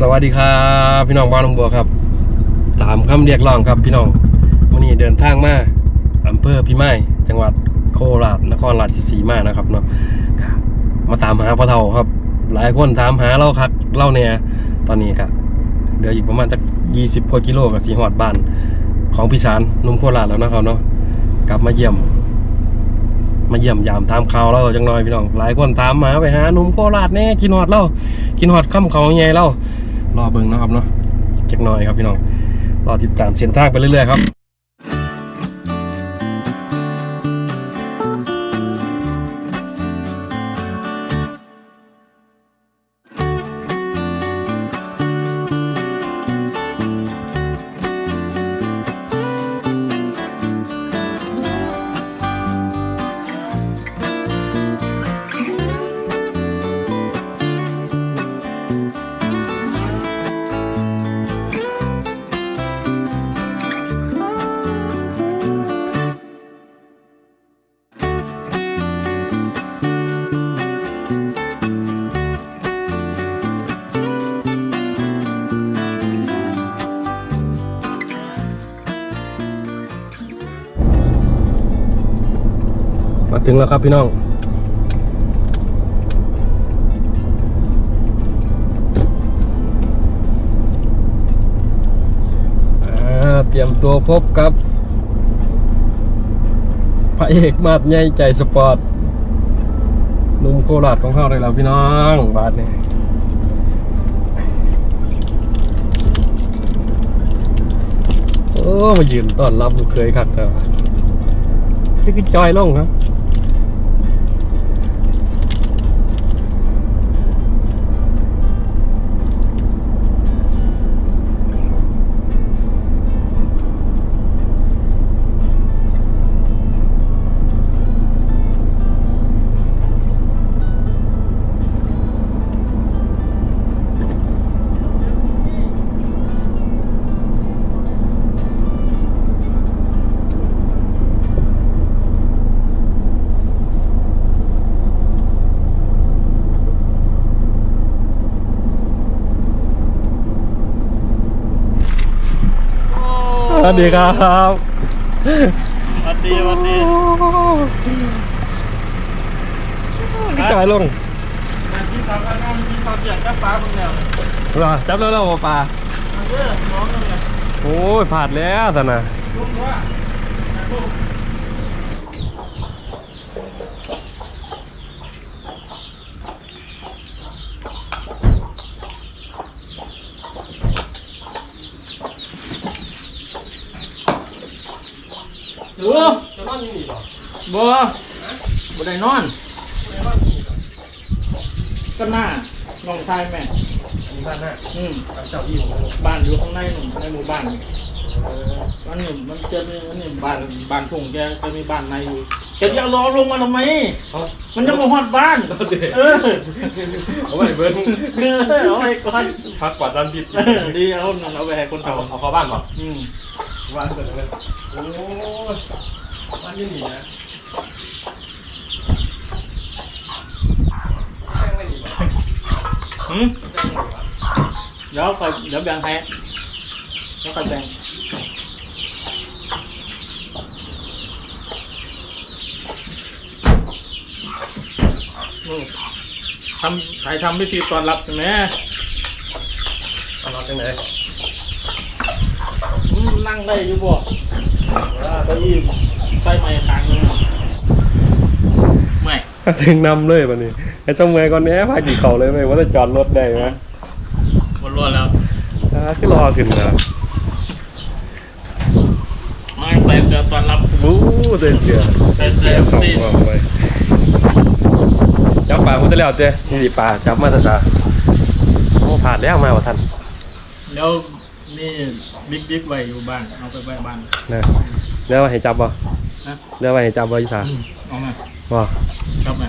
สวัสดีครับพี่น้องบ้านหนองบัวครับตามคำเรียกร้องครับพี่น้องวันนี้เดินทางมาอำเภอพิมายจังหวัดโคราชนครราชสีมานะครับเนาะมาตามหาพ่อเฒ่าครับ หลายคนถามหาเราคักเล่าเนี่ยตอนนี้ครับเหลืออีกประมาณสักยี่สิบกว่ากิโลกับสีหอดบ้านของพี่สารนุ่มโคราชแล้วนะครับเนาะกลับมาเยี่ยม มาเยี่ยมยามตามข่าวเราจังน่อยพี่น้องหลายคนถามมาไปหานุ่มโคราชแน่กินหอดเรากินหอดค่ำเขาใหญ่เรา รอเบิ้งเนาะครับเนาะจักหน่อยครับพี่น้องรอติดตามเส้นทางไปเรื่อยๆครับ ถึงแล้วครับพี่น้อง เตรียมตัวพบกับ พระเอกมาดใหญ่ใจสปอร์ตนุ่มโคราชของเขาเลยแล้วพี่น้อง บาทนี่โอ้มายืนต้อนรับลูกเคยคักแต่ว่านี่คือจอยลงครับ วัสดีครับสวัสดีสวัสดีพี่จอยลงที่ทำงานที่ทำอย่างจ้าฟ้ามึงเนี่ยเหรอจับแล้วเราปลามาเด้อน้องเนี่ยโอ้ยผ่านแล้วสันนะ ลุงว่าลูกดูจะนอนอยู่นี่หรอบัวบัได้นอนก็หน้าน้องชายแม่มีบ้านหน้าอืมเจ้าที่ของเราบ้านอยู่ข้างในหนุ่มในหมู่บ้านมันนี่มันจะมีมันนี่บ้านบ้านทุ่งแกจะมีบ้านในอยู่แกจะเอาล้อลงมาทำไมเขามันยังมาฮอดบ้านเออเอาไปเบิ้งเออเอาไปก่อนพักกว่าตอนผิดเออดีเอานั่นเอาไปให้คนเอาเฒ่าเอาเข้าบ้านก่อนอืม บ้านเกิดอะไรโอ้ยบ้านที่นี่นะแจ้งไม่ดีป่ะหืมเดี๋ยวไปเดี๋ยวแบ่งให้เดี๋ยวไปแบ่งนู่นทำใครทำพิธีต้อนรับใช่ไหมตอนรับจังไหนอืม นั่งได้อยู่บ่ว่าเก้าอี้ใส่ไม้ทางนึงไม่ถึงนำเลยวันนี้ไอ้เจ้าเมย์ก่อนเนี้ยพากี่เขาเลยไหมว่าจะจอดรถได้ไหมหมดรวดแล้วอ่าขึ้นรอขึ้นนะไม่ไปเดี๋ยวต้อนรับบู๊เสียเสียไปเสียเขาสิเอาไว้จับปลาพุทธแล้วเจ้นี่ดิปลาจับมาตะตาโอ้ผ่านแล้วมาว่าท่านเดี๋ยวนี่ บิ๊กบิ๊กไว้อยู่บ้านเอาไปไว้บ้านนะแล้วว่าให้จับบ่นะแล้วว่าให้จับบ่อีสานเอามาบ่ครับแม่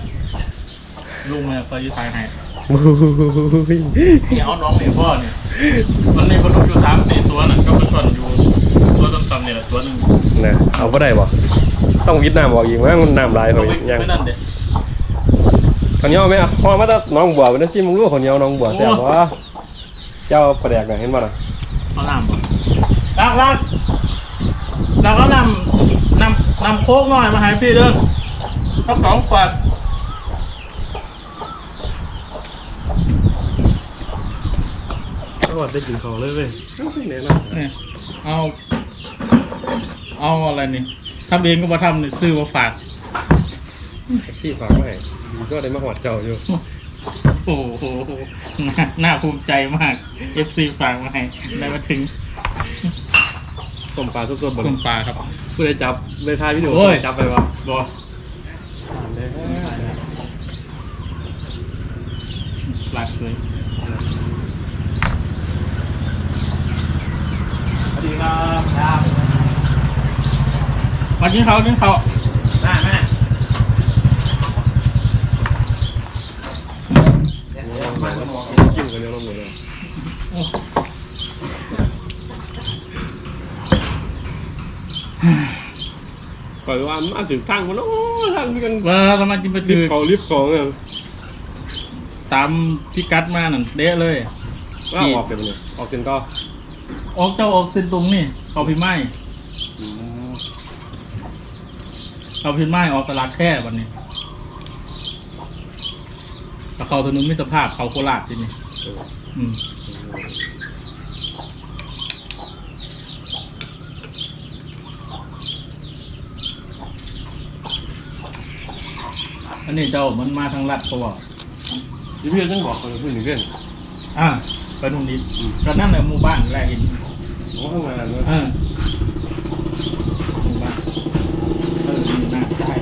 ลุงเนี่ยคอยอยืทายให้บู๊ยนี่เอาน้องเนี่ยพ่อเนี่ยมันนี่คนลูกอยู่สามสี่ตัวน่ะก็เป็นส่วนอยู่ตัวต่ำๆเนี่ยแหละตัวหนึงนะเอาบ่ได้บ่ต้องวิดน้ำบอกอีกมั้งมันน้ำลายเอาเขาไว้ยังไม่นั่นเด็ข้าวเหนียวไหมอะพอมาแตะน้องบัวเป็นน้ำจิ้มมึงรู้ข้าวเหนียวน้องบัวแซ่บบ่เจ้าประแดกน่ะเห็นบ่ล่ะเอาน้ำบ่ รักรักเราก็นำนำนำโค้กหน่อยมาให้พี่เด้อทั้งสองขวดสวัสดีกินของเลยเว้ยแน่นอนเนี่ยเอา เอาอะไรนี่ทำเองก็มาทำนี่ซื้อมาฝากแท็กซี่ฝากมาให้ดีก็ได้มาหอดเจ้าอยู่ โอ้โหน่าน่าภูมิใจมาก FC ฝากมาให้ได้มาถึง ต้มปลาสดๆบ่กเลลุ่ยมปลาครับผู้ใดจับเลยถ่ายวิดีโอโอ้ยจับไปวะบอหลักเลยสวัสดีครับครับมากินเขาวกินเขาวแม่แม่จิ้มกันเร็วลงหมดเลย โอ้ปล่อยว่ามาถึงทางมันโอ้ทางที่กันว่าเรามากินไปรีถืบอเขารีบของอะตามพิกัดมานั่นเดะเลย ว่าออกเดี๋ยวนี้ออกเส้นก็ออกเจ้าออกเส้นตรงนี่เขาพิมพ์ไม้เขาพิมพ์ไม้ออกตลาดแค่วันนี้แต่เขาถนนมิตรภาพเขาโคราชที่นี่อืม อันนี้เจ้ามันมาทางลัดเขาบอกที่พี่ต้องบอกคนพูดหนึ่งเรื่องอ่าไปตรงนี้อืมก็นั่นแหละหมู่บ้านแรกเห็นโอ้ข้างในนั้นเออหมู่บ้านเออนี่น่าใช่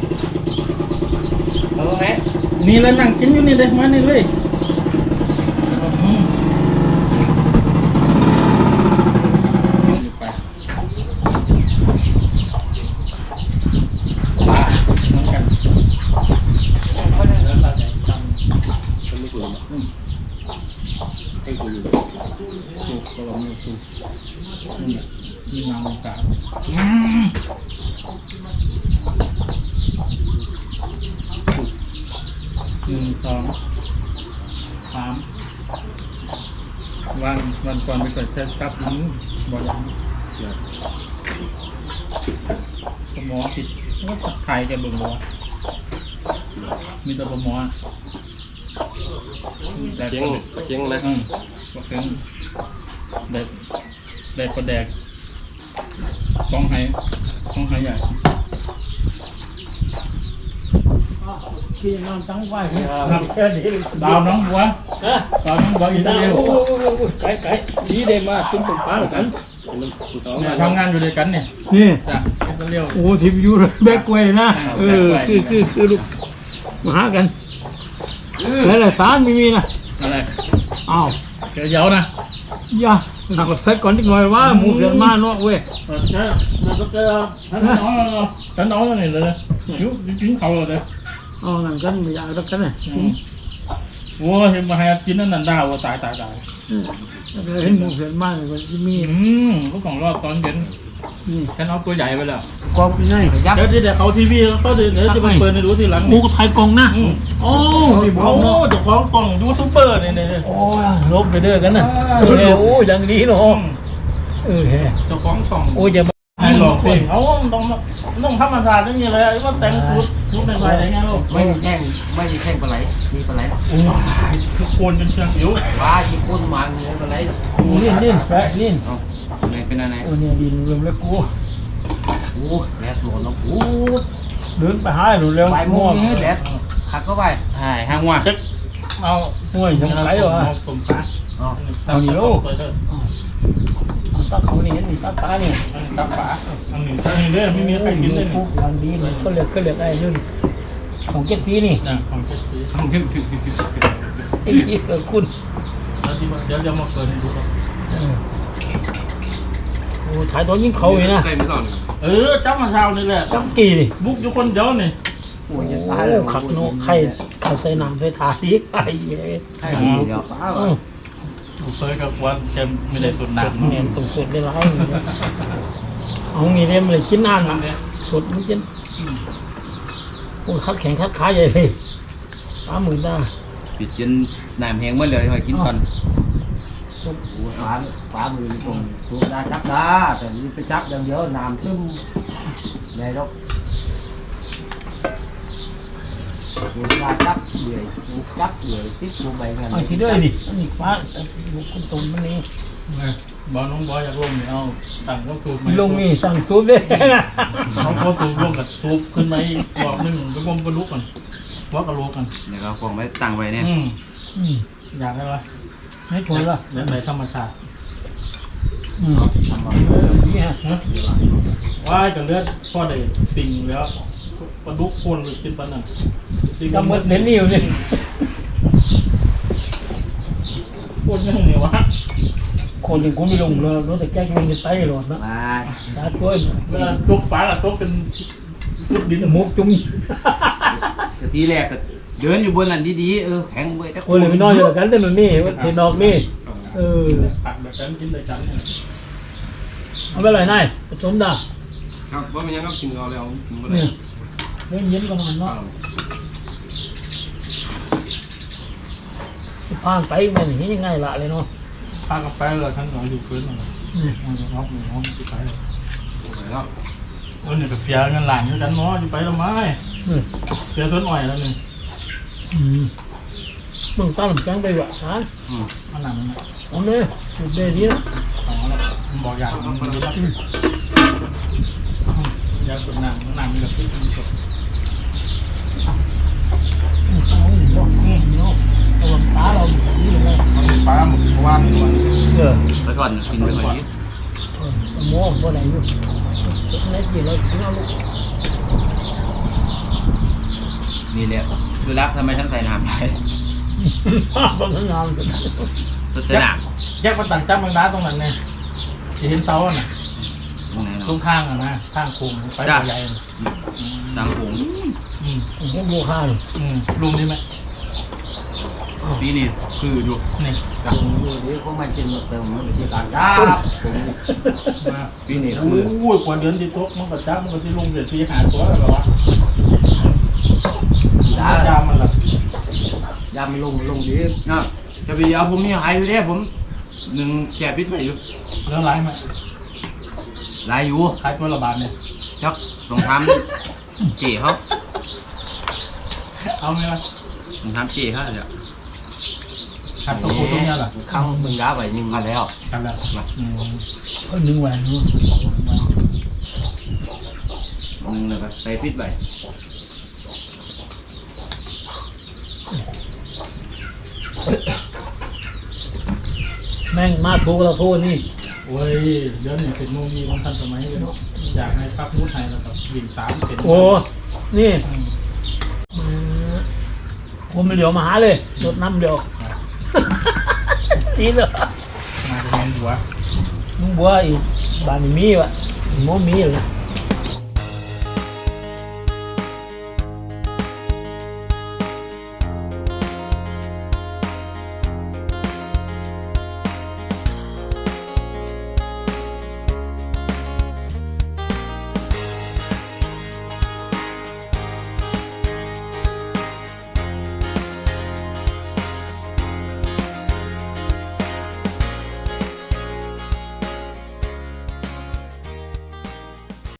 เอาตรงไหนนี่เลยนั่งกินอยู่นี่เลยมานี่เลยอืมอยู่ไปปลาเหมือนกัน เขาจะเดินตามไหนตาม ฉันไม่คุย อืม ให้คุยอยู่ ถูกตลอดมือถูกอืมมีน้ำมันกาอืมหนึ่งสองสามวันวัน ก่อนไปเกิดเทสกับยิงบอลยังสมอผิดว่าตัดไทยแกเบิ่งบัวมีแต่สมอแต่เคียงเคียงอะไรอืมก็คือแดกแดกก็แดกสองไห้สองไห้ใหญ่ พี่นอนตั้งไว้ครับแค่นี้ดาวน้องบัวฮะดาวน้องบัวอินเตอร์เนโอ้โหไก่ไก่ดีเดมาซุ้มตรงฟ้ากันเนี่ยทำงานอยู่ด้วยกันเนี่ยนี่จ้ะอินเตอร์เรียวโอ้ทิพยูแบกเวยนะเออคือคือคือลูกมาหากันแล้วละสารไม่มีนะอะไรอ้าวเดี๋ยวเดี๋ยวนะอย่าหนักสักก่อนนิดหน่อยว่าหมูเกิดมาเนาะเว้ยเออใช่เดี๋ยวก็เจอฉันน้องแล้วฉันน้องแล้วนี่เลยยุจิ้งเขาเลย เอานั่นกันไม่อยากรักกันเลยโอ้เห็นมาให้กินนั่นนันดาวตายตายตายเห็นหมูเกิดมาเลยก็จะมีอืมลูกของรอบตอนเย็นนี่ฉันเอาตัวใหญ่ไปแล้วกองง่ายยับเดี๋ยวที่เดี๋ยวเขาทีวีเขาเดี๋ยวจะไปเปิดในรู้ทีหลังหมูไทยกองนะโอ้ยบอโอ้กเนาะเจ้าของกล่องยูทูบเบอร์เนี่ยเนี่ยโอ้ยลบไปเด้อกันนะเออโอ้ยอย่างนี้เนาะเออแฮะเจ้าของกล่องโอ้ยอย่ามา ไอ้หลอกสิเขาต้องต้องธรรมศาสตร์นี่เลยไอ้ว่าแต่งชุดชุดในไฟอะไรเงี้ยลูกไม่มีแข้งไม่มีแข้งปลาไหลมีปลาไหลทุกคนเป็นเชียงผิวว้าที่พ่นมันมีปลาไหลนี่นี่แปะนี่เอ้าไหนเป็นอะไรโอ้เนี่ยดินเริ่มแล้วกูโอ้แดดร้อนแล้วโอ้เดินไปหาหนูเร็วใบโมงนี้แดดขัดเข้าไปหายห้างว่าเช็คเอาห่วยยังไงวะผมฟ้าอ๋อเอานี่ลูก ตักเขานี่นี่ตักตานี่ตับฝาอันหนึ่งอันหนึ่งเลยไม่มีใครกินเลยวันดีเลยก็เลือกก็เลือกไอ้นู่นของเก็ตซีนี่นะของเช็คสีไอ้ยี่เออคุณแล้วที่เดี๋ยวจะมาเปิดให้ดูครับโอ้ถ่ายตอนยิงเขาเลยนะใกล้ไม่ต่อนี่เออจ้ามาเช้านี่แหละจับกี่นี่บุกอยู่คนเดียวนี่โอ้ยโอ้จะตายแล้วขักโนไข่ขัใส่น้ำใส่ถาดีไอ้เว้ยใช่ดีเดียว เคยกับวันแกไม่ได้สุดหน้ำแมนตรงสุดได้แล้วเอางี้เรียมเลยกินนานนะสุดมันกินโอ้คักแข็งคักขาใหญ่เลยสามหมื่นได้ปิดจนน้ำแห้งเมื่อเลยคอยกินก่อนสุดโอ้ฟ้าฟ้ามือตรงสูบได้จับได้แต่นี่ไปจับอย่างเดียวน้ำซึมในรก สูบได้จับเหนื่อยสูบจับเหนื่อยติดสูบไปกันเอาทีเดียวนี่อันนี้ฟ้าลูกคุณตุ่มมันนี่บอลน้องบอยอยากลงเนี่ยเอาตั้งก็สูบลงนี่ตั้งซูบเลยเขาเขาสูบลงกับสูบขึ้นไปบอกนึงไปงมกระลุกกันว่ากระโลกกันเดี๋ยวเราคงไว้ตั้งไว้เนี่ยอืมอืมอยากได้ไหมให้ชนละเดี๋ยวในธรรมชาติอืมนี่ฮะนะว่ายกับเลือดพ่อได้สิ่งแล้วปลาดุกคนไปกินปลาหนัง กำมือเน้นนี่อยู่นี่คนยังไงวะคนอย่างกูไม่ลงเลยรถแต่แก้ลงจะไตหลอดนะมาตาตัวเวลาตกปลาละตกเป็นฟุดดินมุกจุ่มกะทีแรกก็เดินอยู่บนนั้นดีๆเออแข็งไว้แต่คนเลยไม่น้อยอยู่กันแต่มันนี่เห็นดอกนี่เออผักแบบนั้นกินเลยจันเนี่ยเอาไปเลยนายผสมดาครับว่ามันยังก็กินเอาแล้วกินก็ได้เนี่ยเล่นเย็นกันมันเนาะ พางไปมันอย่างนี้ยังไงละเลยเนาะพากับไปเลยทั้งสองอยู่พื้นเลยนี่มันก็น็อกหนึ่งห้องที่ไปเลยไปแล้วเออเนี่ยกับเปียเงินหลานด้วยกันเนาะอยู่ไปแล้วไหมนี่เปียต้นอ้อยแล้วนี่อืมมึงตั้งจังไปวะฮะมันหนังมันเอาเลยจุดเดียวนี้นะอ๋อแล้วมันบอกอยากมันมันจะอยากเป็นหนังหนังมีกับที่มันจบ หมึกวานมันเออไปก่อนกินไปก่อนดิเออหม้อบ่ได้อยู่เล็กกี่เราถึงเอาลูกนี่แหละคือรักทำไมฉันใส่น้ำไปภาพบางงามจังสุดจะหนักแยกมันต่างจับมันน้าตรงนั้นเนี่ยจะเห็นเสาอะนะตรงไหนตรเนาะงข้างอะนะข้างโค้งไปตัวใหญ่ตามผงอืมผมก็โมฆะเลยอืมลุงนี่ไหม ปีนี้คืออยู่นี่จับอยู่นี่พวกมันกินมาเติมมันที่การจับมาปีนี้โอคือ้ยกว่าเดือนที่ตกมันก็จับมันก็ที่ลงเดือนที่หาตัวแล้วก็วะยาจามันละยามลงลงดีนะจะไปเอาผมมีหายอยู่แล้วผมหนึ่งแก่พิษไปอยู่แล้วไรไหมหลายอยู่ขายตัวละบาทเนี่ย ชักลองทำเจ๋เขาเอาไหมล่ะ ลองทำเจ๋เขาเดี๋ยว ขาดตัวกูตรงเนี้ยล่ะข้างมึงย้าไปยิงมาแล้วกันแล้วอืมก็หนึ่งแหวนเนาะหนึ่งแล้วก็ใส่พิษไปแม่งมาถูกเราโทษนี่โอ้ยเดี๋ยวนี้เทคโนโลยีมันทันสมัยเลยเนาะอยากให้พักมุดไทยแล้วก็วิ่งสามเป็นโอ้นี่อืมผมไม่เดี๋ยวมาหาเลยรถน้ำเดียว นี่เลยมาจะเห็น